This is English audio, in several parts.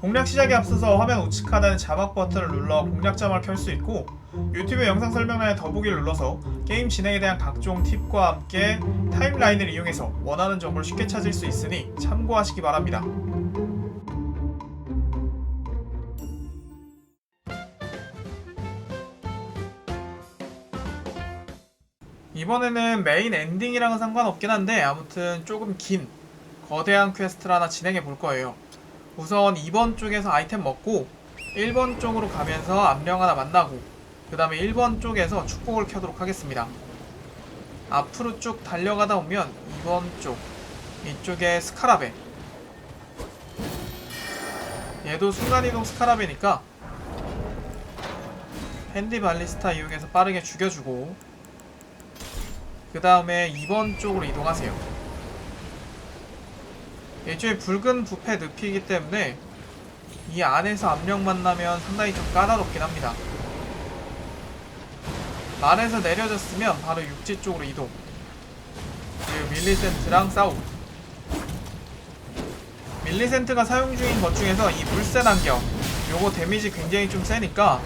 공략 시작에 앞서서 화면 우측 하단의 자막 버튼을 눌러 공략점을 켤 수 있고 유튜브 영상 설명란에 더보기를 눌러서 게임 진행에 대한 각종 팁과 함께 타임라인을 이용해서 원하는 정보를 쉽게 찾을 수 있으니 참고하시기 바랍니다. 이번에는 메인 엔딩이랑은 상관없긴 한데 아무튼 조금 긴 거대한 퀘스트를 하나 진행해 볼 거예요. 우선 2번 쪽에서 아이템 먹고 1번 쪽으로 가면서 암령 하나 만나고 그 다음에 1번 쪽에서 축복을 켜도록 하겠습니다. 앞으로 쭉 달려가다 보면 2번 쪽 이쪽에 스카라베 얘도 순간이동 스카라베니까 핸디 발리스타 이용해서 빠르게 죽여주고 그 다음에 2번 쪽으로 이동하세요. 일종의 붉은 부패 늪이기 때문에 이 안에서 압력 만나면 상당히 좀 까다롭긴 합니다. 말에서 내려졌으면 바로 육지 쪽으로 이동. 그리고 밀리센트랑 싸우고. 밀리센트가 사용 중인 것 중에서 이 물새 안경 요거 데미지 굉장히 좀 세니까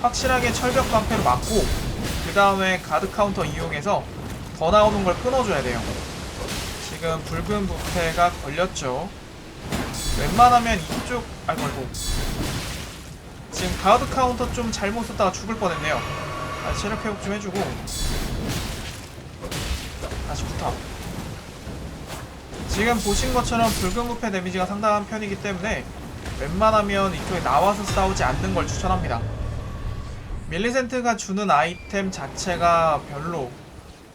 확실하게 철벽 방패로 맞고 그 다음에 가드 카운터 이용해서 더 나오는 걸 끊어줘야 돼요. 지금 붉은 부패가 걸렸죠. 웬만하면 이쪽 아이고 아이고 지금 가드 카운터 좀 잘못 썼다가 죽을 뻔했네요. 아, 체력 회복 좀 해주고 다시 붙어. 지금 보신 것처럼 붉은 부패 데미지가 상당한 편이기 때문에 웬만하면 이쪽에 나와서 싸우지 않는 걸 추천합니다. 밀리센트가 주는 아이템 자체가 별로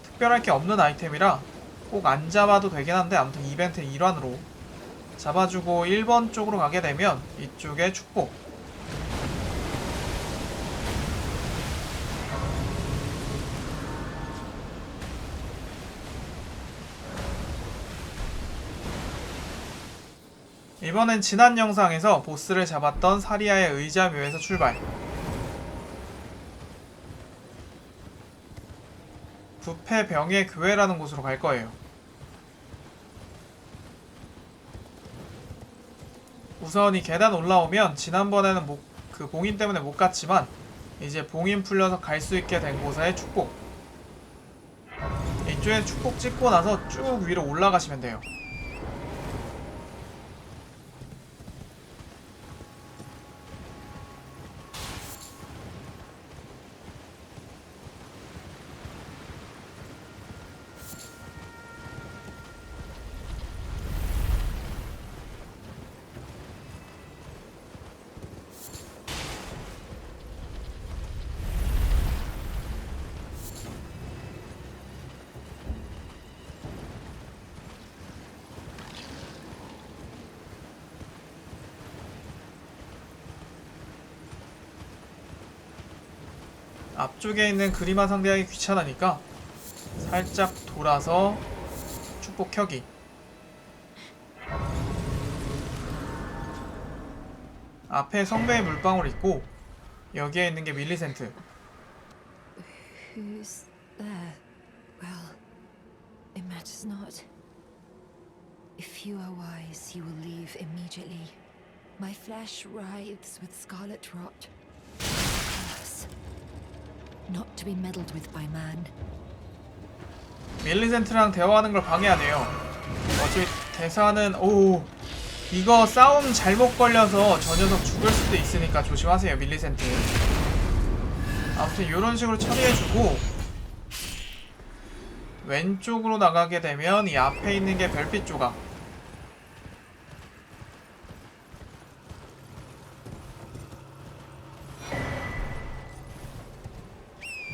특별할 게 없는 아이템이라 꼭 안 잡아도 되긴 한데 아무튼 이벤트 일환으로 잡아주고 1번 쪽으로 가게 되면 이쪽에 축복 이번엔 지난 영상에서 보스를 잡았던 사리아의 의자묘에서 출발 부패 병의 교회라는 곳으로 갈 거예요. 우선 이 계단 올라오면 지난번에는 못, 그 봉인 때문에 못 갔지만 이제 봉인 풀려서 갈 수 있게 된 곳의 축복. 이쪽에 축복 찍고 나서 쭉 위로 올라가시면 돼요. 앞쪽에 있는 그림화 상대하기 귀찮으니까 살짝 돌아서 축복 켜기. 앞에 성배의 물방울 있고 여기에 있는 게 밀리센트. Who's there? Well, it matters not. If you are wise, you will leave immediately. My flesh writhes with scarlet rot. Not to be meddled with by man. 밀리센트랑 대화하는 걸 방해하네요. 어차피 대사는 오 이거 싸움 잘못 걸려서 저 녀석 죽을 수도 있으니까 조심하세요 밀리센트. 아무튼 이런 식으로 처리해주고 왼쪽으로 나가게 되면 이 앞에 있는 게 별빛 조각.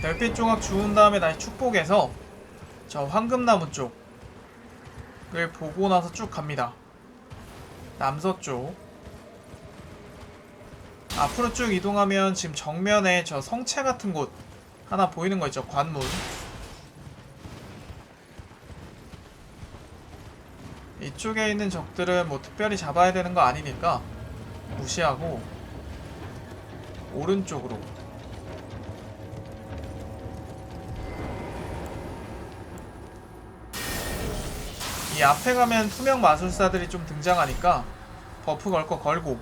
별빛 조각 주운 다음에 다시 축복해서 저 황금나무 쪽을 보고 나서 쭉 갑니다. 남서쪽. 앞으로 쭉 이동하면 지금 정면에 저 성체 같은 곳 하나 보이는 거 있죠? 관문. 이쪽에 있는 적들은 뭐 특별히 잡아야 되는 거 아니니까 무시하고 오른쪽으로 이 앞에 가면 투명 마술사들이 좀 등장하니까 버프 걸 거 걸고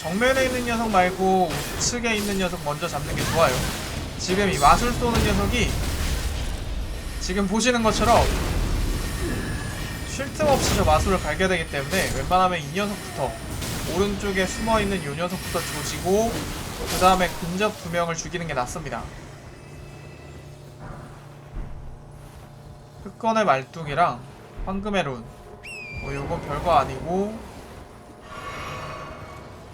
정면에 있는 녀석 말고 우측에 있는 녀석 먼저 잡는 게 좋아요. 지금 이 마술 쏘는 녀석이 지금 보시는 것처럼 쉴 틈 없이 저 마술을 갈게 되기 때문에 웬만하면 이 녀석부터 오른쪽에 숨어 있는 이 녀석부터 조지고 그 다음에 근접 두 명을 죽이는 게 낫습니다. 흑건의 말뚝이랑 황금의 룬. 뭐 요건 별거 아니고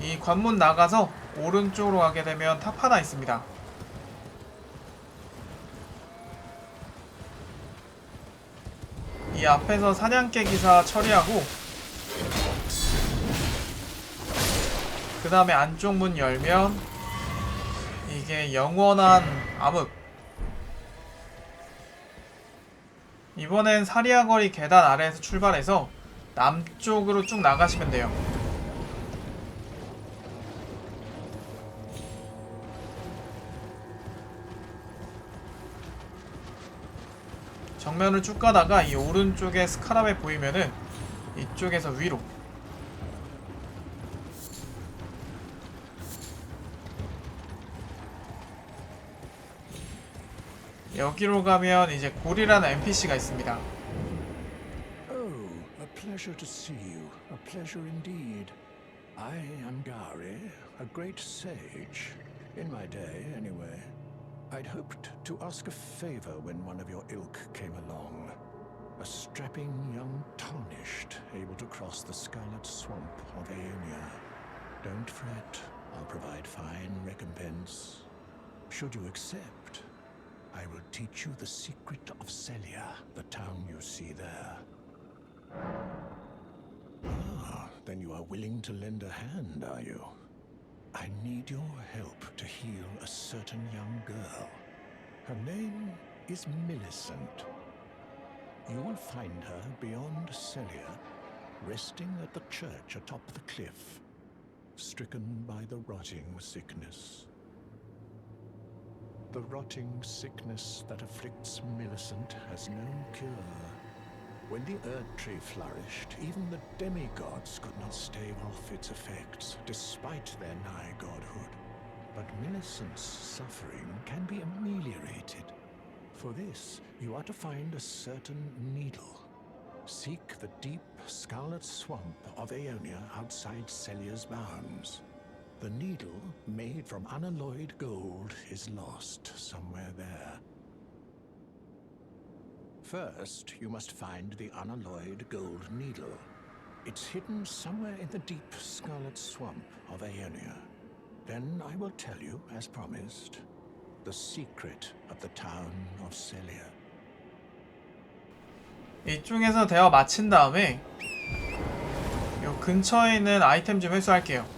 이 관문 나가서 오른쪽으로 가게 되면 탑 하나 있습니다. 이 앞에서 사냥개 기사 처리하고 그 다음에 안쪽 문 열면 이게 영원한 암흑 이번엔 사리아 거리 계단 아래에서 출발해서 남쪽으로 쭉 나가시면 돼요. 정면을 쭉 가다가 이 오른쪽에 스카랍에 보이면은 이쪽에서 위로 여기로 가면 이제 골이라는 NPC가 있습니다. Oh, a pleasure to see you. A pleasure indeed. I am Gary, a great sage. In my day, anyway. I'd hoped to ask a favor when one of your ilk came along. A strapping young tarnished, able to cross the scarlet swamp of Aeonia. Don't fret, I'll provide fine recompense. Should you accept, I will teach you the secret of Celia, the town you see there. Ah, then you are willing to lend a hand, are you? I need your help to heal a certain young girl. Her name is Millicent. You will find her beyond Celia, resting at the church atop the cliff, stricken by the rotting sickness. The rotting sickness that afflicts Millicent has no cure. When the Erd Tree flourished, even the demigods could not stave off its effects, despite their nigh godhood. But Millicent's suffering can be ameliorated. For this, you are to find a certain needle. Seek the deep scarlet swamp of Aeonia outside Celia's bounds. The needle, made from unalloyed gold, is lost somewhere there. First, you must find the unalloyed gold needle. It's hidden somewhere in the deep scarlet swamp of Aeonia. Then I will tell you, as promised, the secret of the town of Celia. 이쪽에서 대화 마친 다음에 요 근처에 있는 아이템 좀 회수할게요.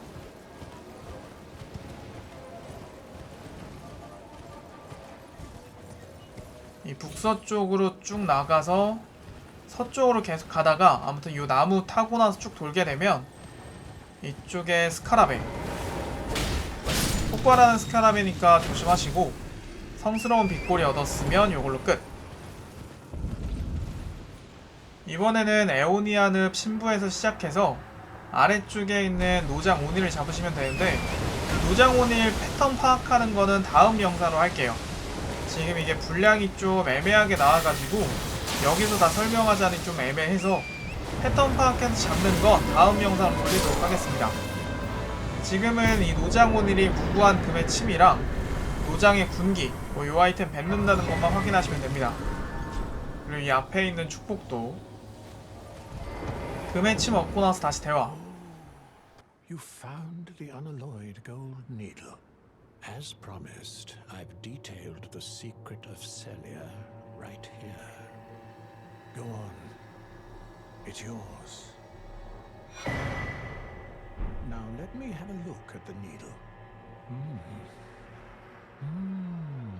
북서쪽으로 쭉 나가서 서쪽으로 계속 가다가 아무튼 요 나무 타고 나서 쭉 돌게 되면 이쪽에 스카라베 폭발하는 스카라베니까 조심하시고 성스러운 빛골이 얻었으면 요걸로 끝 이번에는 에오니아늪 신부에서 시작해서 아래쪽에 있는 노장 오닐을 잡으시면 되는데 노장 오닐 패턴 파악하는 거는 다음 영상으로 할게요. 지금 이게 분량이 좀 애매하게 나와가지고 여기서 다 설명하자니 좀 애매해서 패턴 파악해서 잡는 건 다음 영상으로 돌리도록 하겠습니다. 지금은 이 노장 오닐이 무구한 금의 침이랑 노장의 군기 뭐 요 아이템 뱉는다는 것만 확인하시면 됩니다. 그리고 이 앞에 있는 축복도 금의 침 얻고 나서 다시 대화. You found the unalloyed gold needle. As promised, I've detailed the secret of Celia right here. Go on. It's yours. Now let me have a look at the needle. Hmm. Hmm.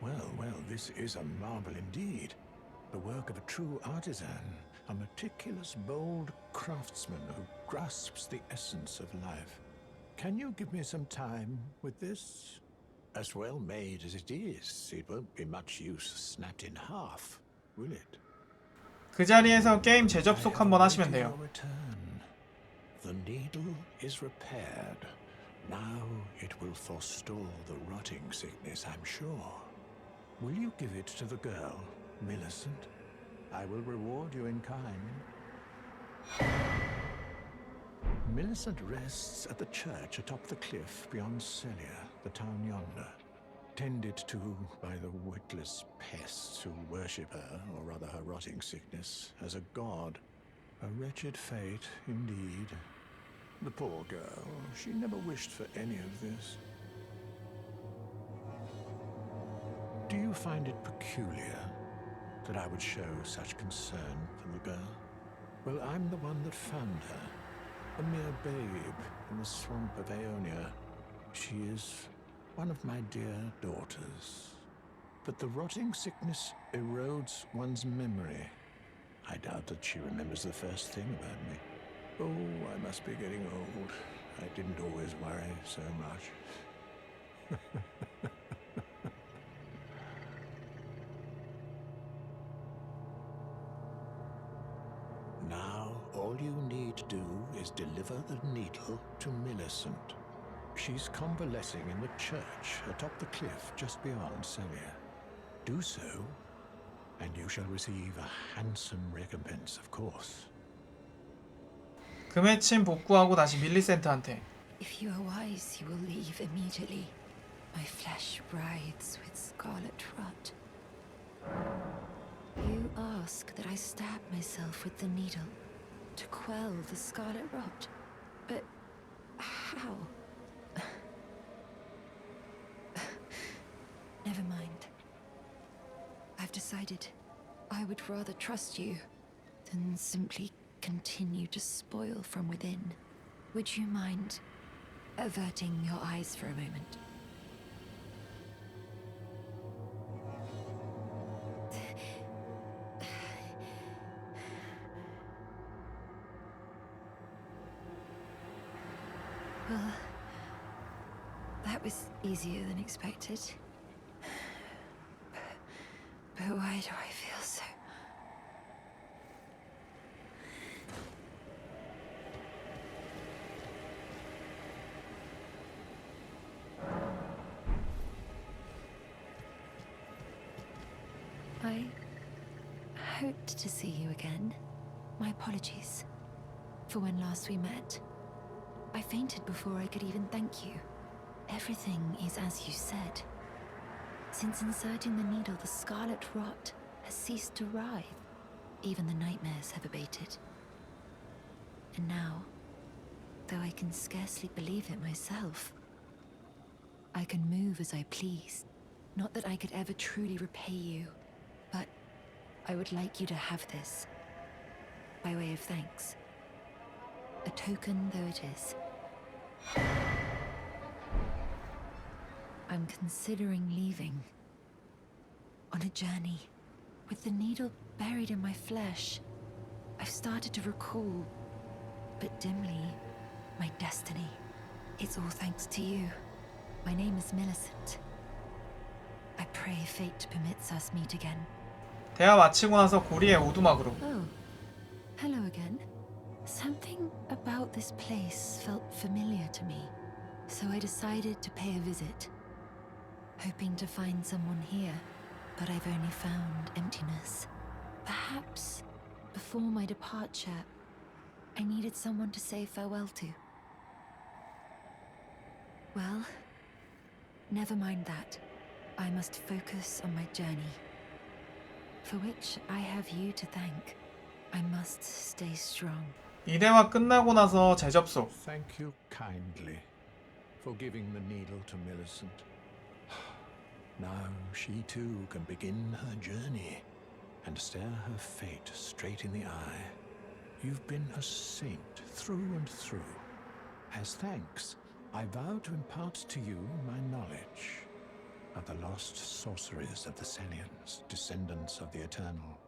Well, well, this is a marvel indeed. The work of a true artisan, a meticulous, bold craftsman who grasps the essence of life. Can you give me some time with this? As well made as it is, it won't be much use snapped in half, will it? 그 자리에서 게임 재접속 한번 하시면 I await 돼요. your return. The needle is repaired. Now it will forestall the rotting sickness, I'm sure. Will you give it to the girl, Millicent? I will reward you in kind. Millicent rests at the church atop the cliff beyond Celia, the town yonder, tended to by the witless pests who worship her, or rather her rotting sickness, as a god. A wretched fate, indeed. The poor girl, she never wished for any of this. Do you find it peculiar that I would show such concern for the girl? Well, I'm the one that found her, a mere babe in the swamp of Aeonia. She is one of my dear daughters. But the rotting sickness erodes one's memory. I doubt that she remembers the first thing about me. Oh, I must be getting old. I didn't always worry so much. deliver the needle to Millicent. She's convalescing in the church atop the cliff just beyond Celia. Do so, and you shall receive a handsome recompense, of course. 금해침 복구하고 다시 밀리센트한테 If you are wise, you will leave immediately. My flesh writhes with scarlet rot. You ask that I stab myself with the needle to quell the scarlet rot. How? Never mind. I've decided I would rather trust you than simply continue to spoil from within. Would you mind averting your eyes for a moment? Easier than expected. But, but why do I feel so? I hoped to see you again. My apologies for when last we met. I fainted before I could even thank you. Everything is as you said. Since inserting the needle, the scarlet rot has ceased to writhe. Even the nightmares have abated. And now, though I can scarcely believe it myself, I can move as I please. Not that I could ever truly repay you, but I would like you to have this by way of thanks. A token though it is. I'm considering leaving. On a journey. With the needle buried in my flesh, I've started to recall, but dimly, my destiny. It's all thanks to you. My name is Millicent. I pray fate permits us meet again. 대화 마치고 나서 고리의 오두막으로 Oh, hello again. Something about this place felt familiar to me, so I decided to pay a visit. Hoping to find someone here, but I've only found emptiness. Perhaps before my departure, I needed someone to say farewell to. Well, never mind that. I must focus on my journey, for which I have you to thank. I must stay strong. 이 대화 끝나고 나서 재접속 Thank you kindly for giving the needle to Millicent. Now she too can begin her journey and stare her fate straight in the eye. You've been a saint through and through. As thanks, I vow to impart to you my knowledge of the lost sorceries of the Selians, descendants of the Eternal.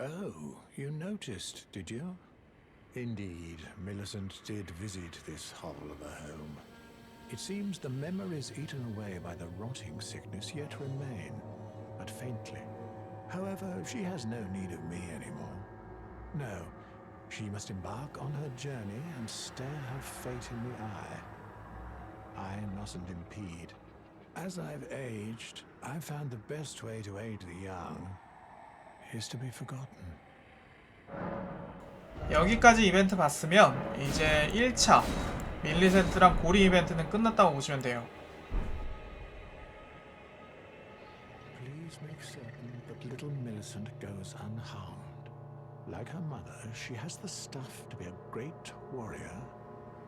Oh, you noticed, did you? Indeed, Millicent did visit this hovel of a home. It seems the memories eaten away by the rotting sickness yet remain, but faintly. However, she has no need of me anymore. No, She must embark on her journey and stare her fate in the eye. I mustn't impede. As I've aged, I've found the best way to aid the young is to be forgotten. 여기까지 이벤트 봤으면 이제 1차 밀리센트랑 고리 이벤트는 끝났다고 보시면 돼요. Please make certain that little Millicent goes unharmed. Like her mother, she has the stuff to be a great warrior,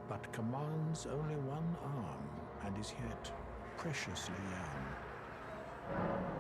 but commands only one arm and is yet preciously young.